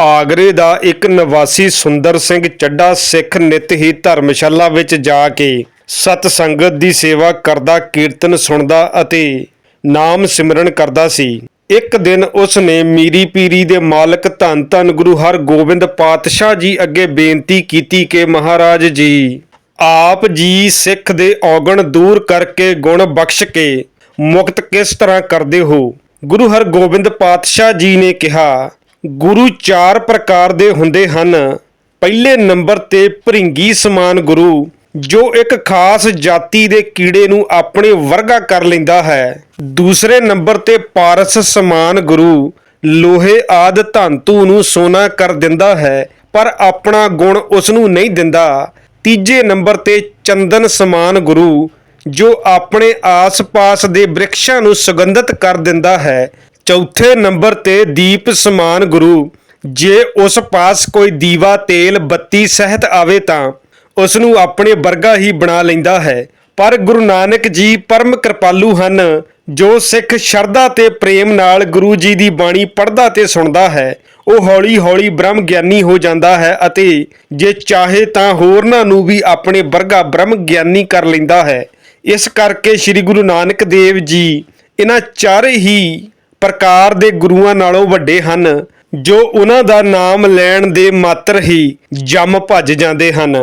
ਆਗਰੇ ਦਾ ਇੱਕ ਨਿਵਾਸੀ ਸੁੰਦਰ ਸਿੰਘ ਚੱਡਾ ਸਿੱਖ ਨਿਤ ਹੀ ਧਰਮਸ਼ਾਲਾ ਵਿੱਚ ਜਾ ਕੇ ਸਤ ਸੰਗਤ ਦੀ ਸੇਵਾ ਕਰਦਾ, ਕੀਰਤਨ ਸੁਣਦਾ ਅਤੇ ਨਾਮ ਸਿਮਰਨ ਕਰਦਾ ਸੀ। ਇੱਕ ਦਿਨ ਉਸ ਨੇ ਮੀਰੀ ਪੀਰੀ ਦੇ ਮਾਲਕ ਧੰਨ ਧੰਨ ਗੁਰੂ ਹਰਗੋਬਿੰਦ ਪਾਤਸ਼ਾਹ ਜੀ ਅੱਗੇ ਬੇਨਤੀ ਕੀਤੀ ਕਿ ਮਹਾਰਾਜ ਜੀ, ਆਪ ਜੀ ਸਿੱਖ ਦੇ ਔਗਣ ਦੂਰ ਕਰਕੇ ਗੁਣ ਬਖਸ਼ ਕੇ ਮੁਕਤ ਕਿਸ ਤਰ੍ਹਾਂ ਕਰਦੇ ਹੋ? ਗੁਰੂ ਹਰਗੋਬਿੰਦ ਪਾਤਸ਼ਾਹ ਜੀ ਨੇ ਕਿਹਾ ਗੁਰੂ ਚਾਰ ਪ੍ਰਕਾਰ ਦੇ ਹੁੰਦੇ ਹਨ। ਪਹਿਲੇ ਨੰਬਰ ਤੇ ਭਰਿੰਗੀ ਸਮਾਨ ਗੁਰੂ, ਜੋ ਇੱਕ ਖਾਸ ਜਾਤੀ ਦੇ ਕੀੜੇ ਨੂੰ ਆਪਣੇ ਵਰਗਾ ਕਰ ਲੈਂਦਾ ਹੈ। ਦੂਸਰੇ ਨੰਬਰ ਤੇ ਪਾਰਸ ਸਮਾਨ ਗੁਰੂ, ਲੋਹੇ ਆਦ ਧੰਤੂ ਨੂੰ ਸੋਨਾ ਕਰ ਦਿੰਦਾ ਹੈ, ਪਰ ਆਪਣਾ ਗੁਣ ਉਸ ਨੂੰ ਨਹੀਂ ਦਿੰਦਾ। ਤੀਜੇ ਨੰਬਰ ਤੇ ਚੰਦਨ ਸਮਾਨ ਗੁਰੂ, ਜੋ ਆਪਣੇ ਆਸ-ਪਾਸ ਦੇ ਬ੍ਰਿਕਸ਼ਾਂ ਨੂੰ ਸੁਗੰਧਿਤ ਕਰ ਦਿੰਦਾ ਹੈ ਚੌਥੇ ਨੰਬਰ ਤੇ ਦੀਪ ਸਮਾਨ ਗੁਰੂ। ਜੇ ਉਸ ਪਾਸ ਕੋਈ ਦੀਵਾ, ਤੇਲ, ਬੱਤੀ, ਸਹਿਤ ਆਵੇ ਤਾਂ ਉਸ ਨੂੰ ਆਪਣੇ ਵਰਗਾ ਹੀ ਬਣਾ ਲੈਂਦਾ ਹੈ। ਪਰ ਗੁਰੂ ਨਾਨਕ ਜੀ ਪਰਮ ਕਿਰਪਾਲੂ ਹਨ, ਜੋ ਸਿੱਖ ਸ਼ਰਧਾ ਤੇ ਪ੍ਰੇਮ ਨਾਲ ਗੁਰੂ ਜੀ ਦੀ ਬਾਣੀ ਪੜ੍ਹਦਾ ਤੇ ਸੁਣਦਾ ਹੈ। ਉਹ ਹੌਲੀ-ਹੌਲੀ ਬ੍ਰਹਮ ਗਿਆਨੀ ਹੋ ਜਾਂਦਾ ਹੈ ਅਤੇ ਜੇ ਚਾਹੇ ਤਾਂ ਹੋਰਨਾਂ ਨੂੰ ਵੀ ਆਪਣੇ ਵਰਗਾ ਬ੍ਰਹਮ ਗਿਆਨੀ ਕਰ ਲੈਂਦਾ ਹੈ। ਇਸ ਕਰਕੇ ਸ੍ਰੀ ਗੁਰੂ ਨਾਨਕ ਦੇਵ ਜੀ, ਇਹਨਾਂ ਚਾਰੇ ਹੀ ਪ੍ਰਕਾਰ ਦੇ ਗੁਰੂਆਂ ਨਾਲੋਂ ਵੱਡੇ ਹਨ, ਜੋ ਉਹਨਾਂ ਦਾ ਨਾਮ ਲੈਣ ਦੇ ਮਾਤਰ ਹੀ ਜੰਮ ਭੱਜ ਜਾਂਦੇ ਹਨ।